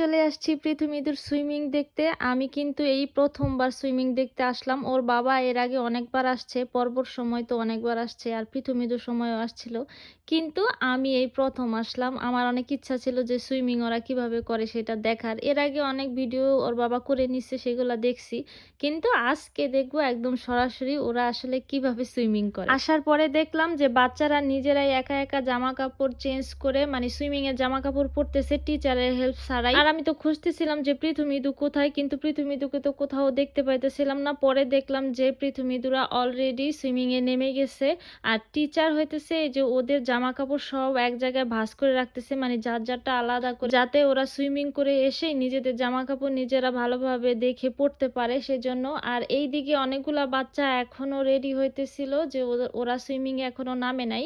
চলে আসছি পৃথিবীদের সুইমিং দেখতে। আমি কিন্তু এই প্রথমবার সুইমিং দেখতে আসলাম। ওর বাবা এর আগে অনেকবার আসছে, পর্বর সময় তো অনেকবার আসছে আর পৃথিবীদের সময়ও আসছিল। কিন্তু আমি এই প্রথম আসলাম। আমার অনেক ইচ্ছা ছিল যে সুইমিং ওরা কীভাবে করে সেটা দেখার। এর আগে অনেক ভিডিও ওর বাবা করে নিচ্ছে সেগুলো দেখছি। কিন্তু আজকে দেখব একদম সরাসরি ওরা আসলে কীভাবে সুইমিং করে। আসার পরে দেখলাম যে বাচ্চারা নিজেরাই একা একা জামা কাপড় চেঞ্জ করে মানে সুইমিং এর জামা কাপড় পরতেছে, টিচারের হেল্প ছাড়াই। আর আমি তো খুঁজতেছিলাম যে পৃথুমিদু কোথায়, কিন্তু পৃথুমিদুকে তো কোথাও দেখতে পাইতেছিলাম না। পরে দেখলাম যে পৃথুমিদুরা অলরেডি সুইমিংয়ে নেমে গেছে। আর টিচার হইতেছে যে ওদের জামা কাপড় সব এক জায়গায় ভাঁজ করে রাখতেছে মানে যার যারটা আলাদা করে, যাতে ওরা সুইমিং করে এসেই নিজেদের জামা কাপড় নিজেরা ভালোভাবে দেখে পড়তে পারে সেজন্য। আর এই দিকে অনেকগুলা বাচ্চা এখনও রেডি হইতেছিল যে ওরা সুইমিং এখনও নামে নাই।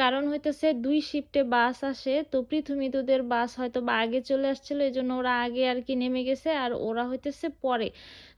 কারণ হইতেছে দুই শিফটে বাস আসে, তো পৃথুমিদুদের বাস হয়তো বা আগে চলে আসছিল এই জন্য ওরা আগে আর কি নেমে গেছে আর ওরা হইতেছে পরে।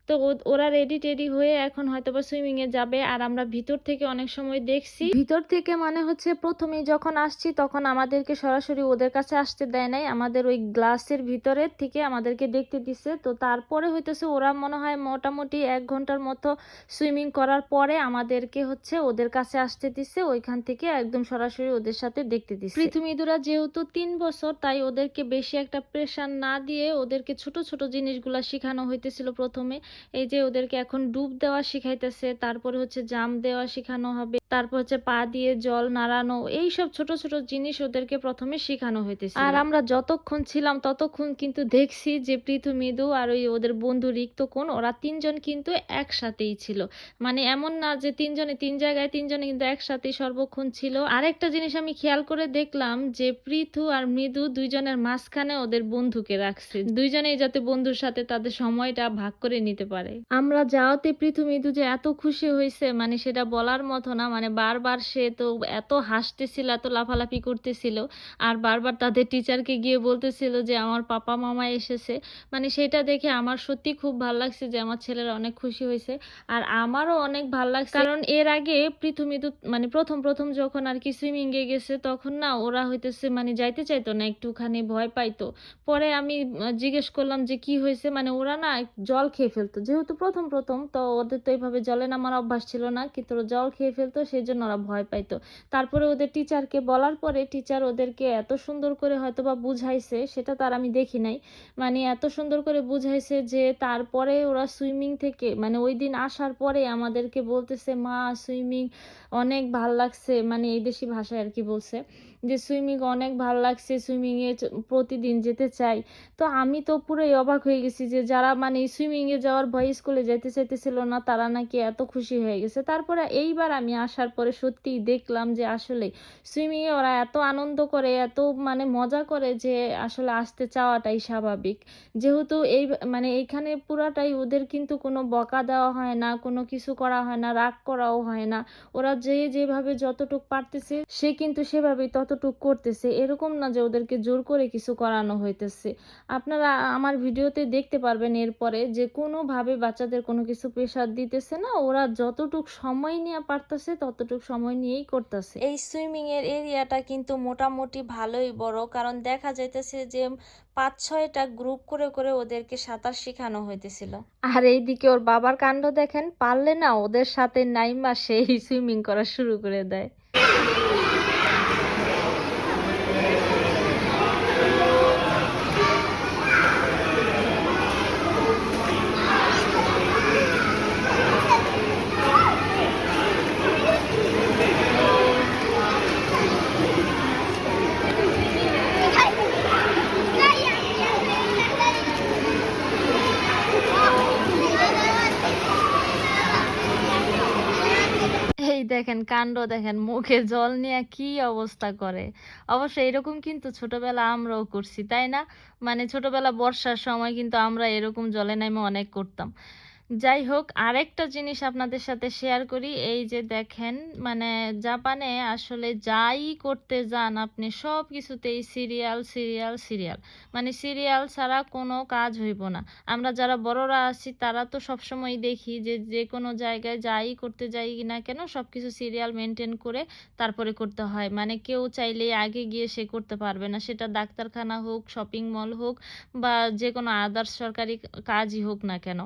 তো ওরা রেডি টেডি হয়ে এখন হয়তো বা সুইমিং এ যাবে। আর আমরা ভিতর থেকে অনেক সময় দেখছি। ভিতর থেকে মানে হচ্ছে প্রথমেই যখন আসছি তখন আমাদেরকে সরাসরি ওদের কাছে আসতে দেয় নাই। আমাদের ওই গ্লাসের ভিতরের থেকে আমাদেরকে দেখতে দিছে। তো তারপরে হইতেছে ওরা মনে হয় মোটামুটি এক ঘণ্টার মতো সুইমিং করার পরে আমাদেরকে হচ্ছে ওদের কাছে আসতে দিছে। ওইখান থেকে একদম সরাসরি ওদের সাথে দেখতে দিছে। পৃথিবীদুরা যেহেতু তিন বছর তাই ওদেরকে বেশি একটা প্রেশার না দিয়ে ওদেরকে ছোট ছোট জিনিসগুলা শেখানো হইতেছিল প্রথমে। এই যে ওদেরকে এখন ডুব দেওয়া শিখাইতেছে, তারপরে হচ্ছে জাম দেওয়া শেখানো হবে, তারপর হচ্ছে পা দিয়ে জল নাড়ানো এই সব ছোট ছোট জিনিস ওদেরকে প্রথমে শেখানো হইতেছে আর আমরা যতক্ষণ ছিলাম ততক্ষণ কিন্তু দেখছি যে পৃথু মৃদু আর ওই ওদের বন্ধু রিক্তকোণ ওরা তিনজন কিন্তু একসাথেই ছিল। মানে এমন না যে তিনজনে তিন জায়গায় তিনজনে কিন্তু একসাথেই সর্বক্ষণ ছিল। আরেকটা জিনিস আমি খেয়াল করে দেখলাম যে পৃথু আর মৃদু দুইজনের মাঝখানে ওদের বন্ধুকে রাখছে। দুইজনেই যাতে বন্ধুর সাথে তাদের সময়টা ভাগ করে নিতে পারে। আমরা যাওয়াতে পৃথু মৃদু যে এত খুশি হয়েছে মানে সেটা বলার মতো না মানে বারবার সে তো এত হাসতেছিল, এত লাফালাফি করতেছিল, আর বারবার তাদের টিচারকে গিয়ে বলতেছিল যে, আমার পাপা মামা এসেছে। মানে সেটা দেখে আমার সত্যি খুব ভালো লাগছে যে, আমার ছেলেরা অনেক খুশি হয়েছে আর আমারও অনেক ভালো লাগছে। কারণ এর আগে পৃথুমিদু মানে প্রথম প্রথম যখন আর কি সুইমিং এ গেছে, তখন না ওরা হইতেছে মানে যাইতে চাইতো না, একটুখানি ভয় পাইতো। পরে আমি জিজ্ঞেস করলাম যে, কি হয়েছে মানে ওরা না জল খেয়ে ফেলতো। যেহেতু প্রথম প্রথম, তো ওদের তো এইভাবে জলে নামার অভ্যাস ছিল না, কিন্তু ওরা জল খেয়ে ফেলতো, সেই জন্য ওরা ভয় পাইতো। তারপরে ওদের টিচারকে বলার পরে টিচার ওদেরকে এত সুন্দর করে হয়তো বা বুঝাইছে, সেটা তার আমি দেখি নাই। মানে এত সুন্দর করে বুঝাইছে যে তারপরে ওরা সুইমিং থেকে মানে ওই দিন আসার পরে আমাদেরকে বলতেছে, মা সুইমিং অনেক ভালো লাগছে। মানে এই দেশি ভাষায় আর কি বলছে, যে সুইমিং অনেক ভালো লাগছে সুইমিং এ প্রতিদিন যেতে চাই। তো আমি তো পুরোই অবাক হয়ে গেছি যে যারা মানে সুইমিং এ যাওয়ার ভয় স্কুলে যেতে চাইতেছিল না, তারা নাকি এত খুশি হয়ে গেছে। তারপরে এইবার আমি আসার পরে সত্যিই দেখলাম যে আসলে সুইমিং এ ওরা এত আনন্দ করে, এত মানে মজা করে যে আসলে আসতে চাওয়াটাই স্বাভাবিক। যেহেতু এই মানে এইখানে পুরাটাই ওদের কিন্তু কোনো বকা দেওয়া হয় না, কোনো কিছু করা হয় না, রাগ করাও হয় না। ওরা যে যেভাবে যতটুক পারতেছে, সে কিন্তু সেভাবেই ততটুক করতেছে। এরকম না যে ওদেরকে জোর করে কিছু করানো হইতেছে। আপনারা আমার ভিডিওতে দেখতে পারবেন এরপরে যে কোনোভাবে বাচ্চাদের কোনো কিছু প্রেশার দিতেছে না। ওরা যতটুক সময় নিয়ে পারতেছে ততটুক সময় নিয়েই করতেছে। এই সুইমিং এর এরিয়াটা কিন্তু মোটামুটি ভালোই বড়। কারণ দেখা যাইতেছে যে পাঁচ ছয়টা গ্রুপ করে করে ওদেরকে সাঁতার শেখানো হইতেছিল। আর এইদিকে ওর বাবার কাণ্ড দেখেন পারলে না ওদের সাথে নাইমা সেই সুইমিং করা শুরু করে দেয়। দেখেন কাণ্ড, দেখেন মুখে জল নিয়ে কি অবস্থা করে। অবশ্য এরকম কিন্তু ছোটবেলা আমরাও করছি, তাই না? মানে ছোটবেলা বর্ষার সময় কিন্তু আমরা এরকম জলে নেমে অনেক করতাম। যাই হোক, আরেকটা জিনিস আপনাদের সাথে শেয়ার করি, এই যে দেখেন মানে জাপানে আসলে যাই করতে যান আপনি সব কিছুতেই সিরিয়াল সিরিয়াল সিরিয়াল মানে সিরিয়াল ছাড়া কোনো কাজ হইব না। আমরা যারা বড়রা আছি, তারা তো সবসময় দেখি যে যে কোনো জায়গায় যাই করতে যাই না কেন সব কিছু সিরিয়াল মেনটেন করে তারপরে করতে হয়। মানে কেউ চাইলেই আগে গিয়ে সে করতে পারবে না। সেটা ডাক্তারখানা হোক শপিং মল হোক, বা যে কোনো আদার্স সরকারি কাজই হোক না কেন।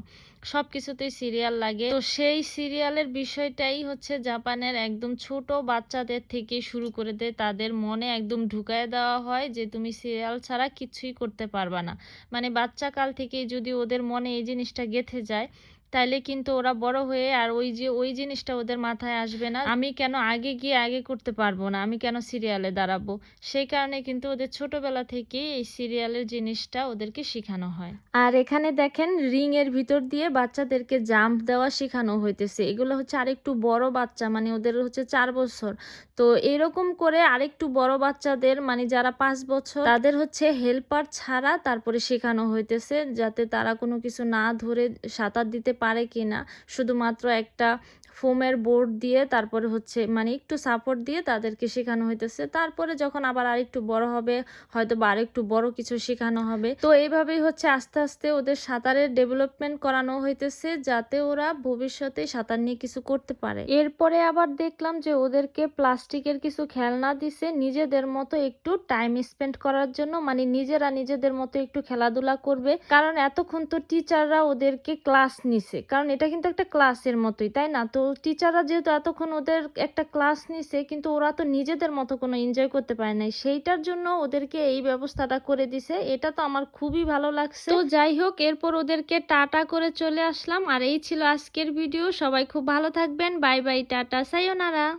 সব কিছুতেই সিরিয়াল লাগে। তো সেই সিরিয়ালের বিষয়টাই হচ্ছে জাপানের একদম ছোট বাচ্চাদের থেকে শুরু করে দেয় তাদের মনে একদম ঢুকায় দেওয়া হয় যে তুমি সিরিয়াল ছাড়া কিছুই করতে পারবা না। মানে বাচ্চাকাল থেকেই যদি ওদের মনে এই জিনিসটা গেঁথে যায় তাইলে কিন্তু ওরা বড় হয়ে আর ওই যে, ওই জিনিসটা ওদের মাথায় আসবে না। আমি কেন আগে গিয়ে আগে করতে পারব না? আমি কেন সিরিয়ালে দাঁড়াবো? সেই কারণে কিন্তু ওদের ছোটবেলা থেকে এই সিরিয়ালের জিনিসটা ওদেরকে শেখানো হয়। আর এখানে দেখেন, রিং এর ভিতর দিয়ে বাচ্চাদেরকে জাম্প দেওয়া শেখানো হইতেছে। এগুলো হচ্ছে আরেকটু বড় বাচ্চা মানে ওদের হচ্ছে চার বছর। তো এরকম করে আরেকটু বড় বাচ্চাদের মানে যারা পাঁচ বছর, তাদের হচ্ছে হেল্পার ছাড়া তারপরে শেখানো হইতেছে। যাতে তারা কোনো কিছু না ধরে সাঁতার দিতে পারে কি না শুধুমাত্র একটা ফোমের বোর্ড দিয়ে, তারপরে হচ্ছে মানে একটু সাপোর্ট দিয়ে তাদেরকে শেখানো হইতেছে। তারপরে যখন আবার আরেকটু বড় হবে হয়তো বা আরেকটু বড় কিছু শেখানো হবে। তো এইভাবেই হচ্ছে আস্তে আস্তে ওদের সাঁতারের ডেভেলপমেন্ট করানো হইতেছে, যাতে ওরা ভবিষ্যতে সাঁতার নিয়ে কিছু করতে পারে। এরপরে আবার দেখলাম যে ওদেরকে প্লাস্টিকের কিছু খেলনা দিছে, নিজেদের মতো একটু টাইম স্পেন্ড করার জন্য। মানে নিজেরা নিজেদের মতো একটু খেলাধুলা করবে। কারণ এতক্ষণ তো টিচাররা ওদেরকে ক্লাস নিছে। কারণ এটা কিন্তু একটা ক্লাসের মতোই, তাই না? তো টিচাররা যেহেতু এতক্ষণ ওদের একটা ক্লাস নিছে, কিন্তু ওরা তো নিজেদের মতো কোনো এনজয় করতে পারে নাই। সেইটার জন্য ওদেরকে এই ব্যবস্থাটা করে দিছে। এটা তো আমার খুবই ভালো লাগছে। তো যাই হোক, এরপর ওদেরকে টাটা করে চলে আসলাম। আর এই ছিল আজকের ভিডিও। সবাই খুব ভালো থাকবেন। Bye bye, tata. সাইওনারা।